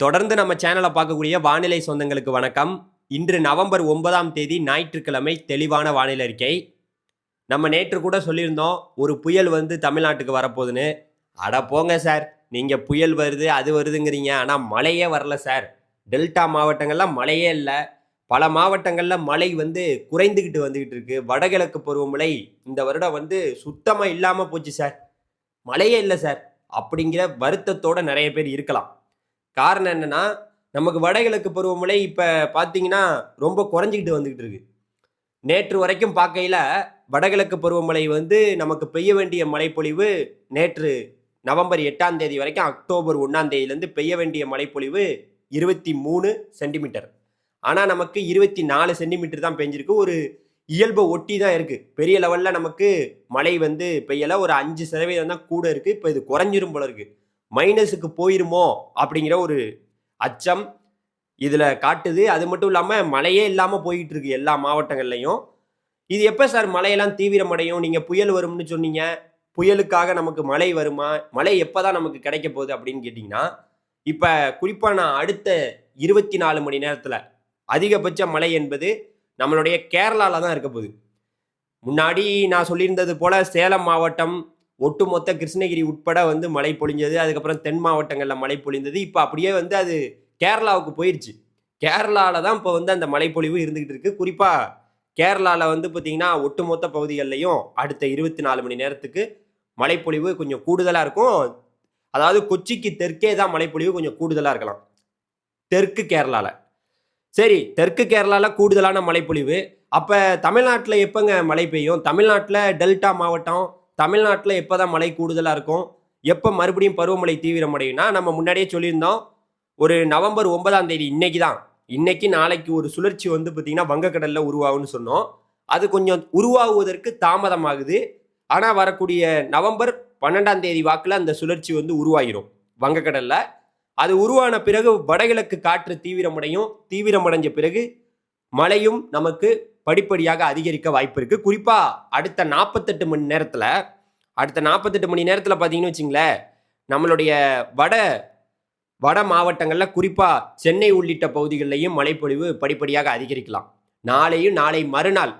தொடர்ந்து நம்ம சேனலை பார்க்கக்கூடிய வானிலை சொந்தங்களுக்கு வணக்கம். இன்று நவம்பர் ஒன்பதாம் தேதி ஞாயிற்றுக்கிழமை தெளிவான வானிலை அறிக்கை. நம்ம நேற்று கூட சொல்லியிருந்தோம் ஒரு புயல் வந்து தமிழ்நாட்டுக்கு வரப்போகுதுன்னு. அட போங்க சார் நீங்கள் புயல் வருது அது வருதுங்கிறீங்க. ஆனால் மழையே வரல சார். டெல்டா மாவட்டங்களில் மழையே இல்லை. பல மாவட்டங்களில் மழை வந்து குறைந்துக்கிட்டு வந்துக்கிட்டு இருக்கு. வடகிழக்கு பருவமழை இந்த வருடம் வந்து சுத்தமாக இல்லாமல் போச்சு சார். மழையே இல்லை சார். அப்படிங்கிற வருத்தத்தோடு நிறைய பேர் இருக்கலாம். காரணம் என்னன்னா நமக்கு வடகிழக்கு பருவமழை இப்போ பார்த்தீங்கன்னா ரொம்ப குறைஞ்சிக்கிட்டு வந்துக்கிட்டு இருக்கு. நேற்று வரைக்கும் பார்க்கையில் வடகிழக்கு பருவமழை வந்து நமக்கு பெய்ய வேண்டிய மழைப்பொழிவு நேற்று நவம்பர் எட்டாம் தேதி வரைக்கும் அக்டோபர் ஒன்றாம் தேதியிலேருந்து பெய்ய வேண்டிய மழைப்பொழிவு இருபத்தி மூணு சென்டிமீட்டர். ஆனால் நமக்கு இருபத்தி நாலு சென்டிமீட்டர் தான் பெஞ்சிருக்கு. ஒரு இயல்பை ஒட்டி தான் இருக்குது பெரிய லெவலில் நமக்கு மழை வந்து பெய்யலை. ஒரு அஞ்சு சதவீதம் தான் கூட இருக்குது இப்போ இது குறைஞ்சிரும் போல இருக்குது மைனஸுக்கு போயிருமோ அப்படிங்கிற ஒரு அச்சம் இதில் காட்டுது. அது மட்டும் இல்லாமல் மழையே இல்லாமல் போயிட்டு இருக்கு எல்லா மாவட்டங்கள்லையும். இது எப்போ சார் மழையெல்லாம் தீவிரமடையும்? நீங்கள் புயல் வரும்னு சொன்னீங்க. புயலுக்காக நமக்கு மழை வருமா? மழை எப்போ தான் நமக்கு கிடைக்க போகுது அப்படின்னு கேட்டிங்கன்னா இப்போ குறிப்பாக நான் அடுத்த இருபத்தி நாலு மணி நேரத்தில் அதிகபட்ச மழை என்பது நம்மளுடைய கேரளாவில் தான் இருக்க போகுது. முன்னாடி நான் சொல்லியிருந்தது போல சேலம் மாவட்டம் ஒட்டுமொத்த கிருஷ்ணகிரி உட்பட வந்து மழை பொழிஞ்சது அதுக்கப்புறம் தென் மாவட்டங்களில் மழை பொழிந்தது. இப்போ அப்படியே வந்து அது கேரளாவுக்கு போயிடுச்சு கேரளாவில் தான் இப்போ வந்து அந்த மழைப்பொழிவு இருந்துக்கிட்டு இருக்கு. குறிப்பாக கேரளாவில் வந்து பார்த்திங்கன்னா ஒட்டுமொத்த பகுதிகளிலையும் அடுத்த இருபத்தி நாலு மணி நேரத்துக்கு மழைப்பொழிவு கொஞ்சம் கூடுதலாக இருக்கும். அதாவது கொச்சிக்கு தெற்கே தான் மழைப்பொழிவு கொஞ்சம் கூடுதலாக இருக்கலாம். தெற்கு கேரளாவில் சரி தெற்கு கேரளாவில் கூடுதலான மழைப்பொழிவு அப்போ தமிழ்நாட்டில் எப்போங்க மழை பெய்யும்? தமிழ்நாட்டில் டெல்டா மாவட்டம் தமிழ்நாட்டில் எப்போ தான் மழை கூடுதலாக இருக்கும்? எப்போ மறுபடியும் பருவமழை தீவிரமடையும்னா நம்ம முன்னாடியே சொல்லியிருந்தோம் ஒரு நவம்பர் ஒன்பதாம் தேதி இன்னைக்கு தான் இன்னைக்கு நாளைக்கு ஒரு சுழற்சி வந்து பார்த்தீங்கன்னா வங்கக்கடலில் உருவாகும்னு சொன்னோம். அது கொஞ்சம் உருவாகுவதற்கு தாமதமாகுது. ஆனால் வரக்கூடிய நவம்பர் பன்னெண்டாம் தேதி வாக்கில் அந்த சுழற்சி வந்து உருவாகிரும் வங்கக்கடலில். அது உருவான பிறகு வடகிழக்கு காற்று தீவிரமடையும் தீவிரமடைஞ்ச பிறகு மழையும் நமக்கு படிப்படியாக அதிகரிக்க வாய்ப்பு இருக்குது குறிப்பாக அடுத்த நாற்பத்தெட்டு மணி நேரத்தில் அடுத்த நாற்பத்தெட்டு மணி நேரத்தில் பார்த்தீங்கன்னு வச்சிங்களேன் நம்மளுடைய வட வட மாவட்டங்களில் குறிப்பாக சென்னை உள்ளிட்ட பகுதிகளிலையும் மழைப்பொழிவு படிப்படியாக அதிகரிக்கலாம். நாளையும் நாளை மறுநாள்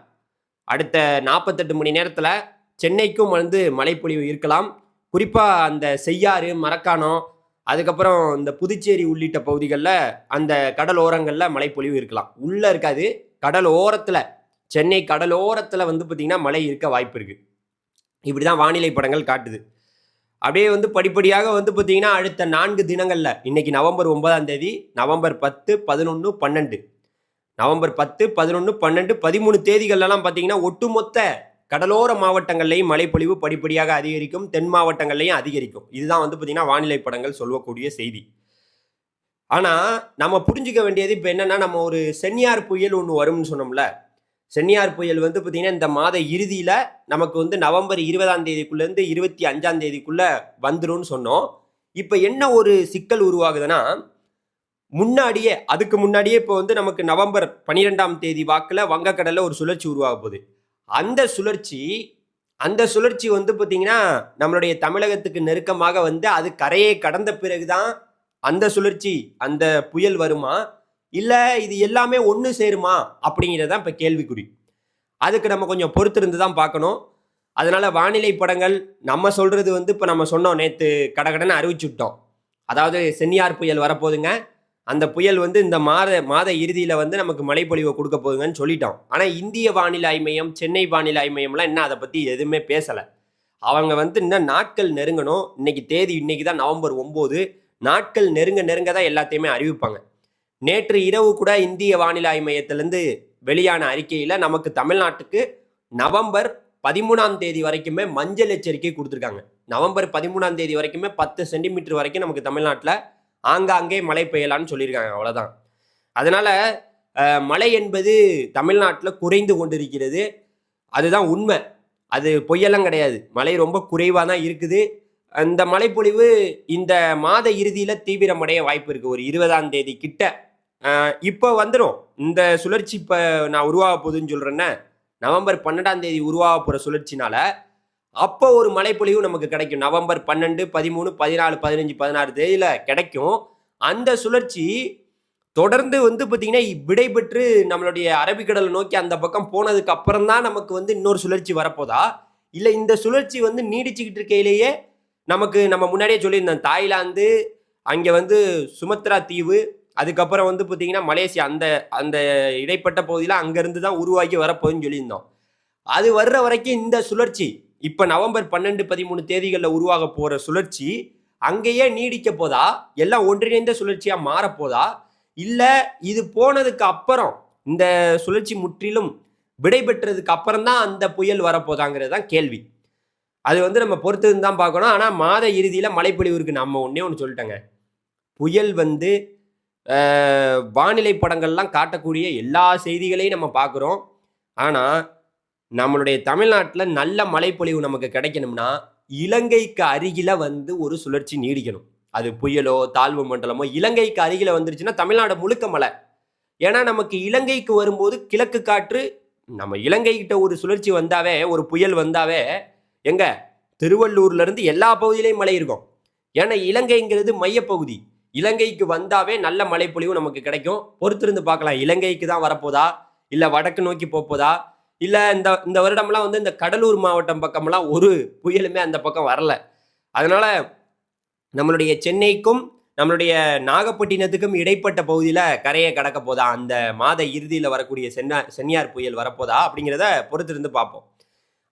அடுத்த நாற்பத்தெட்டு மணி நேரத்தில் சென்னைக்கும் வந்து மழைப்பொழிவு இருக்கலாம். குறிப்பாக அந்த செய்யாறு மரக்காணம் அதுக்கப்புறம் இந்த புதுச்சேரி உள்ளிட்ட பகுதிகளில் அந்த கடல் ஓரங்களில் மழைப்பொழிவு இருக்கலாம். உள்ளே இருக்காது கடல் ஓரத்தில் சென்னை கடலோரத்தில் வந்து பார்த்திங்கன்னா மழை இருக்க வாய்ப்பு இருக்குது இப்படி தான் வானிலை படங்கள் காட்டுது. அப்படியே வந்து படிப்படியாக வந்து பார்த்தீங்கன்னா அடுத்த நான்கு தினங்களில் இன்றைக்கி நவம்பர் ஒன்பதாம் தேதி நவம்பர் பத்து பதினொன்று பன்னெண்டு. நவம்பர் பத்து பதினொன்று பன்னெண்டு பதிமூணு தேதிகள்லாம் பார்த்தீங்கன்னா ஒட்டுமொத்த கடலோர மாவட்டங்கள்லையும் மழைப்பொழிவு படிப்படியாக அதிகரிக்கும் தென் மாவட்டங்கள்லையும் அதிகரிக்கும். இதுதான் வந்து பார்த்திங்கன்னா வானிலை படங்கள் சொல்லக்கூடிய செய்தி. ஆனால் நம்ம புரிஞ்சிக்க வேண்டியது இப்போ என்னென்னா நம்ம ஒரு சென்னியார் புயல் ஒன்று வரும்னு சொன்னோம்ல சென்னியார் புயல் வந்து பார்த்தீங்கன்னா இந்த மாத இறுதியில் நமக்கு வந்து நவம்பர் இருபதாம் தேதிக்குள்ளேருந்து இருபத்தி அஞ்சாம் தேதிக்குள்ளே வந்துடும் சொன்னோம். இப்போ என்ன ஒரு சிக்கல் உருவாகுதுன்னா முன்னாடியே அதுக்கு முன்னாடியே இப்போ வந்து நமக்கு நவம்பர் பன்னிரெண்டாம் தேதி வாக்கில் வங்கக்கடலில் ஒரு சுழற்சி உருவாக போகுது. அந்த சுழற்சி அந்த சுழற்சி வந்து பார்த்தீங்கன்னா நம்மளுடைய தமிழகத்துக்கு நெருக்கமாக வந்து அது கரையை கடந்த பிறகுதான் அந்த சுழற்சி அந்த புயல் வருமா? இல்லை இது எல்லாமே ஒன்று சேருமா? அப்படிங்கிறது தான் இப்போ கேள்விக்குறி. அதுக்கு நம்ம கொஞ்சம் பொறுத்திருந்து தான் பார்க்கணும். அதனால் வானிலை படங்கள் நம்ம சொல்கிறது வந்து இப்போ நம்ம சொன்னோம் நேற்று கடகடன்னு அறிவிச்சுட்டோம். அதாவது சென்னியார் புயல் வரப்போகுதுங்க. அந்த புயல் வந்து இந்த மாத மாத இறுதியில் வந்து நமக்கு மழைப்பொழிவை கொடுக்க போகுதுங்கன்னு சொல்லிட்டோம். ஆனால் இந்திய வானிலை மையம் சென்னை வானிலை மையம்லாம் இன்னும் அதை பற்றி எதுவுமே பேசலை. அவங்க வந்து இன்னும் நாட்கள் நெருங்கணும். இன்னைக்கு தேதி இன்னைக்கு தான் நவம்பர் ஒம்பது. நாட்கள் நெருங்க நெருங்க தான் எல்லாத்தையுமே அறிவிப்பாங்க. நேற்று இரவு கூட இந்திய வானிலை மையத்திலிருந்து வெளியான அறிக்கையில் நமக்கு தமிழ்நாட்டுக்கு நவம்பர் பதிமூணாம் தேதி வரைக்குமே மஞ்சள் எச்சரிக்கை கொடுத்துருக்காங்க. நவம்பர் பதிமூணாம் தேதி வரைக்குமே பத்து சென்டிமீட்டர் வரைக்கும் நமக்கு தமிழ்நாட்டில் ஆங்காங்கே மழை பெய்யலான்னு சொல்லியிருக்காங்க அவ்வளோதான் அதனால் மழை என்பது தமிழ்நாட்டில் குறைந்து கொண்டிருக்கிறது. அதுதான் உண்மை. அது பொய்யெல்லாம் கிடையாது. மழை ரொம்ப குறைவாக தான் இருக்குது. அந்த மழைப்பொழிவு இந்த மாத இறுதியில் தீவிரமடைய வாய்ப்பு இருக்குது ஒரு இருபதாம் தேதி கிட்ட இப்போ வந்துடும் இந்த சுழற்சி இப்போ நான் உருவாக போகுதுன்னு சொல்கிறேன்னே நவம்பர் பன்னெண்டாம் தேதி உருவாக போகிற சுழற்சினால அப்போ ஒரு மழைப்பொழிவு நமக்கு கிடைக்கும். நவம்பர் பன்னெண்டு பதிமூணு பதினாலு பதினஞ்சு பதினாறு தேதியில் கிடைக்கும். அந்த சுழற்சி தொடர்ந்து வந்து பார்த்திங்கன்னா விடைபெற்று நம்மளுடைய அரபிக்கடலை நோக்கி அந்த பக்கம் போனதுக்கு அப்புறம் தான் நமக்கு வந்து இன்னொரு சுழற்சி வரப்போதா? இல்லை இந்த சுழற்சி வந்து நீடிச்சுக்கிட்டு இருக்கையிலேயே நமக்கு நம்ம முன்னாடியே சொல்லியிருந்தோம் தாய்லாந்து அங்கே வந்து சுமத்ரா தீவு அதுக்கப்புறம் வந்து பார்த்தீங்கன்னா மலேசியா அந்த அந்த இடைப்பட்ட பகுதியில் அங்கேருந்து தான் உருவாகி வரப்போகுதுன்னு சொல்லியிருந்தோம். அது வர்ற வரைக்கும் இந்த சுழற்சி இப்போ நவம்பர் பன்னெண்டு பதிமூணு தேதிகளில் உருவாக போகிற சுழற்சி அங்கேயே நீடிக்க போதா? எல்லாம் ஒன்றிணைந்த சுழற்சியாக மாறப்போதா? இல்லை இது போனதுக்கு அப்புறம் இந்த சுழற்சி முற்றிலும் விடை பெற்றதுக்கு அப்புறம் தான் அந்த புயல் வரப்போதாங்கிறது தான் கேள்வி. அது வந்து நம்ம பொறுத்து தான் பார்க்கணும். ஆனால் மாத இறுதியில் மழைப்பொழிவு இருக்குது நம்ம ஒன்றே ஒன்று சொல்லிட்டேங்க. புயல் வந்து வானிலை படங்கள்லாம் காட்டக்கூடிய எல்லா செய்திகளையும் நம்ம பார்க்குறோம். ஆனால் நம்மளுடைய தமிழ்நாட்டில் நல்ல மழைப்பொழிவு நமக்கு கிடைக்கணும்னா இலங்கைக்கு அருகில வந்து ஒரு சுழற்சி நீடிக்கணும். அது புயலோ தாழ்வு மண்டலமோ இலங்கைக்கு அருகில வந்துருச்சுன்னா தமிழ்நாடு முழுக்க மழை. ஏன்னா நமக்கு இலங்கைக்கு வரும்போது கிழக்கு காற்று நம்ம இலங்கைக்கிட்ட ஒரு சுழற்சி வந்தாவே ஒரு புயல் வந்தாவே எங்க? திருவள்ளூர்ல இருந்து எல்லா பகுதியிலையும் மழை இருக்கும். ஏன்னா இலங்கைங்கிறது மையப்பகுதி. இலங்கைக்கு வந்தாவே நல்ல மழைப்பொழிவு நமக்கு கிடைக்கும். பொறுத்திருந்து பார்க்கலாம். இலங்கைக்கு தான் வரப்போதா? இல்ல வடக்கு நோக்கி போப்போதா? இல்ல இந்த இந்த வருடம்லாம் வந்து இந்த கடலூர் மாவட்டம் பக்கம்லாம் ஒரு புயலுமே அந்த பக்கம் வரல. அதனால நம்மளுடைய சென்னைக்கும் நம்மளுடைய நாகப்பட்டினத்துக்கும் இடைப்பட்ட பகுதியில் கரையை கடக்க போதா? அந்த மாத இறுதியில் வரக்கூடிய சென்னா சென்னியார் புயல் வரப்போதா? அப்படிங்கிறத பொறுத்திருந்து பார்ப்போம்.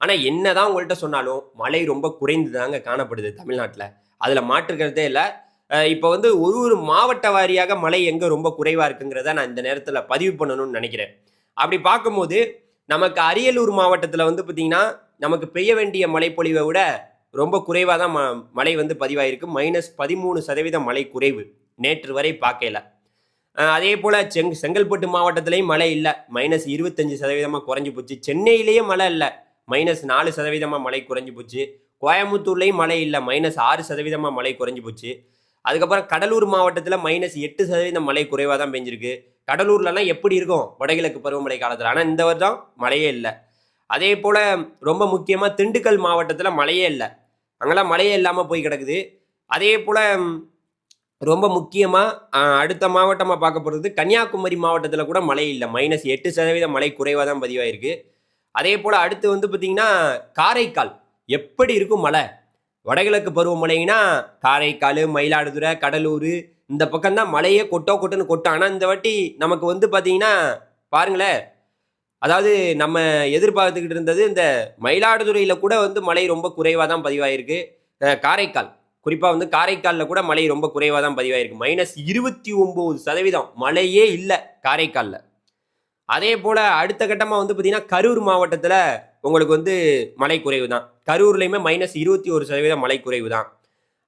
ஆனால் என்னதான் உங்கள்கிட்ட சொன்னாலும் மழை ரொம்ப குறைந்து தாங்க காணப்படுது தமிழ்நாட்டில். அதில் மாற்றுக்கிறதே இல்லை. இப்போ வந்து ஒரு ஒரு மாவட்ட வாரியாக மழை எங்கே ரொம்ப குறைவாக இருக்குங்கிறத நான் இந்த நேரத்தில் பதிவு பண்ணணும்னு நினைக்கிறேன். அப்படி பார்க்கும்போது நமக்கு அரியலூர் மாவட்டத்தில் வந்து பார்த்திங்கன்னா நமக்கு பெய்ய வேண்டிய மழைப்பொழிவை விட ரொம்ப குறைவாக தான் ம மழை வந்து பதிவாயிருக்கு. மைனஸ் பதிமூணு சதவீதம் மழை குறைவு நேற்று வரை பார்க்கல. அதே போல் செங் செங்கல்பட்டு மாவட்டத்திலையும் மழை இல்லை. மைனஸ் இருபத்தஞ்சு சதவீதமாக குறைஞ்சி போச்சு. சென்னையிலேயே மழை இல்லை. மைனஸ் நாலு சதவீதமாக மழை குறைஞ்சி போச்சு. கோயம்புத்தூர்லேயும் மழை இல்லை. மைனஸ் ஆறு சதவீதமாக மழை குறைஞ்சி போச்சு. அதுக்கப்புறம் கடலூர் மாவட்டத்தில் மைனஸ் எட்டு சதவீதம் மழை குறைவாக தான் பெஞ்சிருக்கு. கடலூர்லலாம் எப்படி இருக்கும்? வடகிழக்கு பருவமழை காலத்தில். ஆனால் இந்த வருடம் மழையே இல்லை. அதே போல் ரொம்ப முக்கியமாக திண்டுக்கல் மாவட்டத்தில் மழையே இல்லை. அங்கெல்லாம் மழையே இல்லாமல் போய் கிடக்குது. அதே போல் ரொம்ப முக்கியமாக அடுத்த மாவட்டமாக பார்க்க போகிறது கன்னியாகுமரி மாவட்டத்தில் கூட மழை இல்லை. மைனஸ் எட்டு சதவீதம் மழை குறைவாக தான் பதிவாயிருக்கு. அதே போல் அடுத்து வந்து பார்த்திங்கன்னா காரைக்கால். எப்படி இருக்கும் மழை? வடகிழக்கு பருவமழைனா காரைக்கால் மயிலாடுதுறை கடலூர் இந்த பக்கம் தான் மழையே கொட்டோ கொட்டுன்னு கொட்டோம். ஆனால் இந்த வாட்டி நமக்கு வந்து பார்த்தீங்கன்னா பாருங்களேன் அதாவது நம்ம எதிர்பார்த்துக்கிட்டு இருந்தது இந்த மயிலாடுதுறையில் கூட வந்து மழை ரொம்ப குறைவாக தான் பதிவாயிருக்கு காரைக்கால் குறிப்பாக வந்து காரைக்காலில் கூட மழை ரொம்ப குறைவாக தான் பதிவாயிருக்கு. மைனஸ் இருபத்தி ஒம்பது சதவீதம் மழையே இல்லை காரைக்காலில். அதே போல் அடுத்த கட்டமாக வந்து பார்த்திங்கன்னா கரூர் மாவட்டத்தில் உங்களுக்கு வந்து மழை குறைவு தான். கரூர்லேயுமே மைனஸ் இருபத்தி ஒரு சதவீதம் மழை குறைவு தான்.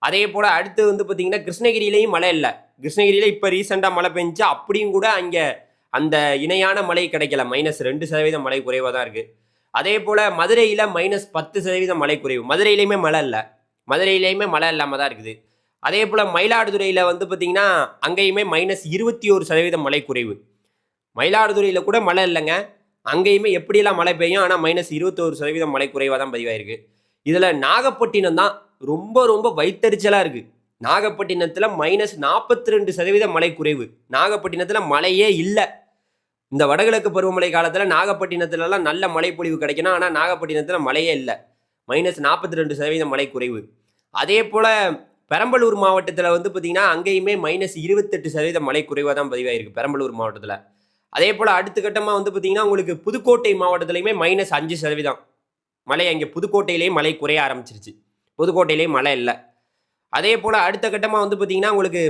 அதே போல் அடுத்து வந்து பார்த்தீங்கன்னா கிருஷ்ணகிரியிலையும் மழை இல்லை. கிருஷ்ணகிரியில் இப்போ ரீசெண்டாக மழை பெஞ்சு அப்படியும் கூட அங்கே அந்த இணையான மழை கிடைக்கல. மைனஸ் ரெண்டு சதவீதம் மழை குறைவாக தான் இருக்குது அதே போல் மதுரையில் மைனஸ் பத்து சதவீதம் மழை குறைவு. மதுரையிலையுமே மழை இல்லை. மதுரையிலையுமே மழை இல்லாமல் தான் இருக்குது. அதே போல் மயிலாடுதுறையில் வந்து பார்த்திங்கன்னா அங்கேயுமே மைனஸ் இருபத்தி ஒரு சதவீதம் மழை குறைவு. மயிலாடுதுறையில் கூட மழை இல்லைங்க. அங்கேயுமே எப்படியெல்லாம் மழை பெய்யும்? ஆனால் மைனஸ் இருபத்தோரு சதவீதம் மழை குறைவாக தான் பதிவாயிருக்கு. இதில் நாகப்பட்டினம் தான் ரொம்ப ரொம்ப வைத்தறிச்சலாக இருக்குது நாகப்பட்டினத்தில் மைனஸ் நாற்பத்தி ரெண்டு சதவீதம் மழை குறைவு. நாகப்பட்டினத்தில் மழையே இல்லை. இந்த வடகிழக்கு பருவமழை காலத்தில் நாகப்பட்டினத்துலலாம் நல்ல மழைப்பொழிவு கிடைக்கணும் ஆனால் நாகப்பட்டினத்தில் மழையே இல்லை. மைனஸ் நாற்பத்தி ரெண்டு சதவீதம் மழை குறைவு. அதே போல் பெரம்பலூர் மாவட்டத்தில் வந்து பார்த்திங்கன்னா அங்கேயுமே மைனஸ் இருபத்தெட்டு சதவீதம் மழை குறைவாக தான் பதிவாயிருக்கு பெரம்பலூர் மாவட்டத்தில். அதே போல் அடுத்த கட்டமாக வந்து பார்த்திங்கன்னா உங்களுக்கு புதுக்கோட்டை மாவட்டத்துலையுமே மைனஸ் அஞ்சு சதவீதம். மழை அங்கே புதுக்கோட்டையிலேயே மழை குறைய ஆரம்பிச்சிருச்சு. புதுக்கோட்டையிலேயே மழை இல்லை. அதே போல் அடுத்த கட்டமாக வந்து பார்த்திங்கன்னா உங்களுக்கு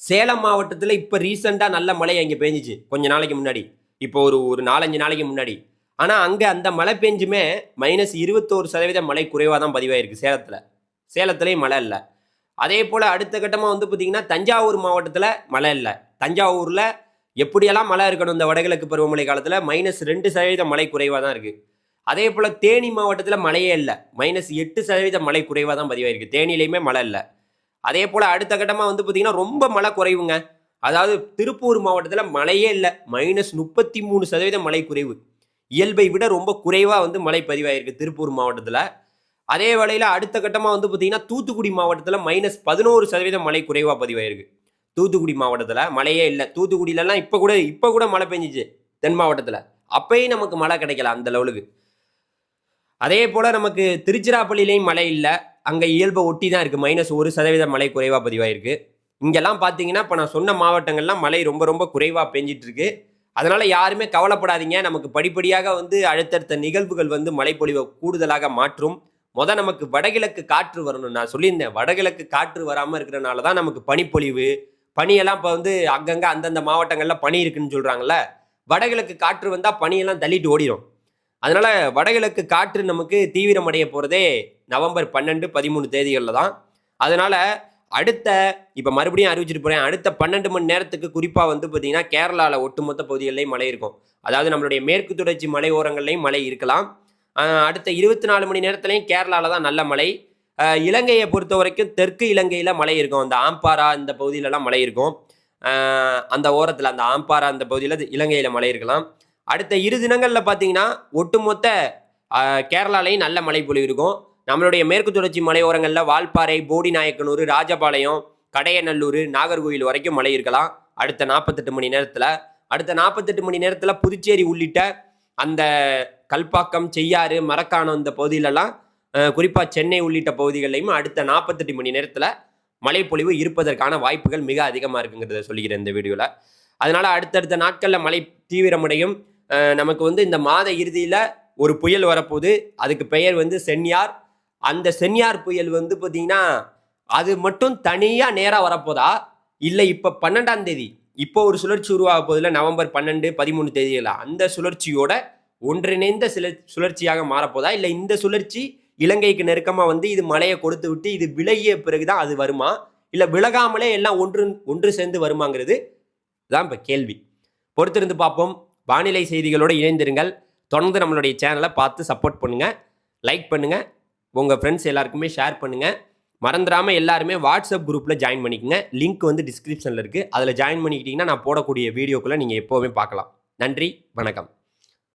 சேலம் மாவட்டத்தில் இப்போ ரீசெண்டாக நல்ல மழை அங்கே பெஞ்சிச்சு கொஞ்சம் நாளைக்கு முன்னாடி. இப்போ ஒரு ஒரு நாலஞ்சு நாளைக்கு முன்னாடி. ஆனால் அங்கே அந்த மழை பெஞ்சுமே மைனஸ் இருபத்தோரு சதவீதம் மழை குறைவாக தான் பதிவாயிருக்கு சேலத்தில். சேலத்துலேயும் மழை இல்லை. அதே போல் அடுத்த கட்டமாக வந்து பார்த்திங்கன்னா தஞ்சாவூர் மாவட்டத்தில் மழை இல்லை. தஞ்சாவூரில் எப்படியெல்லாம் மழை இருக்கணும் இந்த வடகிழக்கு பருவமழை காலத்தில்? மைனஸ் ரெண்டு சதவீதம் மழை குறைவாக தான் இருக்குது அதே போல் தேனி மாவட்டத்தில் மழையே இல்லை. மைனஸ் எட்டு சதவீதம் மழை குறைவாக தான் பதிவாயிருக்கு. தேனிலையுமே மழை இல்லை. அதே போல் அடுத்த கட்டமாக வந்து பார்த்திங்கன்னா ரொம்ப மழை குறைவுங்க. அதாவது திருப்பூர் மாவட்டத்தில் மழையே இல்லை. மைனஸ் முப்பத்தி மூணு சதவீதம் மழை குறைவு. இயல்பை விட ரொம்ப குறைவாக வந்து மழை பதிவாயிருக்கு திருப்பூர் மாவட்டத்தில். அதே வேளையில் அடுத்த கட்டமாக வந்து பார்த்திங்கன்னா தூத்துக்குடி மாவட்டத்தில் மைனஸ் பதினோரு சதவீதம் மழை குறைவாக பதிவாயிருக்கு. தூத்துக்குடி மாவட்டத்தில் மழையே இல்லை. தூத்துக்குடியிலலாம் இப்போ கூட இப்போ கூட மழை பெஞ்சிச்சு தென் மாவட்டத்தில். அப்பயும் நமக்கு மழை கிடைக்கல அந்த லெவலுக்கு அதே போல் நமக்கு திருச்சிராப்பள்ளியிலையும் மழை இல்லை. அங்கே இயல்பை ஒட்டி தான் இருக்குது மைனஸ் ஒரு சதவீதம் மழை குறைவாக பதிவாயிருக்கு. இங்கெல்லாம் பார்த்தீங்கன்னா இப்போ நான் சொன்ன மாவட்டங்கள்லாம் மழை ரொம்ப ரொம்ப குறைவாக பெஞ்சிட்ருக்கு. அதனால் யாருமே கவலைப்படாதீங்க. நமக்கு படிப்படியாக வந்து அடுத்தடுத்த நிகழ்வுகள் வந்து மழைப்பொழிவை கூடுதலாக மாற்றும். மொதல் நமக்கு வடகிழக்கு காற்று வரணும் நான் சொல்லியிருந்தேன். வடகிழக்கு காற்று வராமல் இருக்கிறனால தான் நமக்கு பனிப்பொழிவு பனியெல்லாம் இப்போ வந்து அங்கங்கே அந்தந்த மாவட்டங்களில் பனி இருக்குன்னு சொல்கிறாங்கல்ல வடகிழக்கு காற்று வந்தால் பனியெல்லாம் தள்ளிட்டு ஓடிடும் அதனால் வடகிழக்கு காற்று நமக்கு தீவிரமடைய போகிறதே நவம்பர் பன்னெண்டு பதிமூணு தேதிகளில் தான். அதனால் அடுத்த இப்போ மறுபடியும் அறிவிச்சிட்டு போகிறேன் அடுத்த பன்னெண்டு மணி நேரத்துக்கு குறிப்பாக வந்து பார்த்திங்கன்னா கேரளாவில் ஒட்டுமொத்த பகுதிகளிலையும் மழை இருக்கும். அதாவது நம்மளுடைய மேற்கு தொடர்ச்சி மலையோரங்கள்லையும் மழை இருக்கலாம். அடுத்த இருபத்தி நாலு மணி நேரத்துலையும் கேரளாவில் தான் நல்ல மழை. இலங்கையை பொறுத்த வரைக்கும் தெற்கு இலங்கையில் மழை இருக்கும். அந்த ஆம்பாரா இந்த பகுதியிலலாம் மழை இருக்கும். அந்த ஓரத்தில் அந்த ஆம்பாரா அந்த பகுதியில் இலங்கையில் மழை இருக்கலாம். அடுத்த இரு தினங்களில் பார்த்தீங்கன்னா ஒட்டுமொத்த கேரளாலையும் நல்ல மழை பொழிவு இருக்கும் நம்மளுடைய மேற்கு தொடர்ச்சி மலையோரங்களில் வால்பாறை போடிநாயக்கனூர் ராஜபாளையம் கடையநல்லூர் நாகர்கோவில் வரைக்கும் மழை இருக்கலாம். அடுத்த நாற்பத்தெட்டு மணி நேரத்தில். அடுத்த நாற்பத்தெட்டு மணி நேரத்தில் புதுச்சேரி உள்ளிட்ட அந்த கல்பாக்கம் செய்யாறு மரக்காணம் இந்த பகுதியிலலாம் குறிப்பாக சென்னை உள்ளிட்ட பகுதிகளிலையும் அடுத்த நாற்பத்தெட்டு மணி நேரத்தில் மழைப்பொழிவு இருப்பதற்கான வாய்ப்புகள் மிக அதிகமாக இருக்குங்கிறத சொல்லிக்கிறேன் இந்த வீடியோவில் அதனால் அடுத்தடுத்த நாட்களில் மழை தீவிரமடையும். நமக்கு வந்து இந்த மாத இறுதியில் ஒரு புயல் வரப்போகுது. அதுக்கு பெயர் வந்து சென்யார் அந்த சென்யார் புயல் வந்து பார்த்தீங்கன்னா அது மட்டும் தனியாக நேராக வரப்போதா? இல்லை இப்போ பன்னெண்டாம் தேதி இப்போ ஒரு சுழற்சி உருவாக போதில் நவம்பர் பன்னெண்டு பதிமூணு தேதியில் அந்த சுழற்சியோட ஒன்றிணைந்த சில சுழற்சியாக மாறப்போதா? இல்லை இந்த சுழற்சி இலங்கைக்கு நெருக்கமாக வந்து இது மலையை கொடுத்து விட்டு இது விலகிய பிறகுதான் அது வருமா? இல்லை விலகாமலே எல்லாம் ஒன்று ஒன்று சேர்ந்து வருமாங்கிறது? தான் இப்போ கேள்வி. பொறுத்திருந்து பார்ப்போம். வானிலை செய்திகளோடு இணைந்திருங்கள். தொடர்ந்து நம்மளுடைய சேனலை பார்த்து சப்போர்ட் பண்ணுங்கள் லைக் பண்ணுங்கள் உங்கள் ஃப்ரெண்ட்ஸ் எல்லாருக்குமே ஷேர் பண்ணுங்கள் மறந்துடாமல் எல்லாருமே வாட்ஸ்அப் குரூப்பில் ஜாயின் பண்ணிக்கங்க. லிங்க் வந்து டிஸ்கிரிப்ஷனில் இருக்குது அதில் ஜாயின் பண்ணிக்கிட்டிங்கன்னா நான் போடக்கூடிய வீடியோக்குள்ளே நீங்கள் எப்போவுமே பார்க்கலாம். நன்றி. வணக்கம்.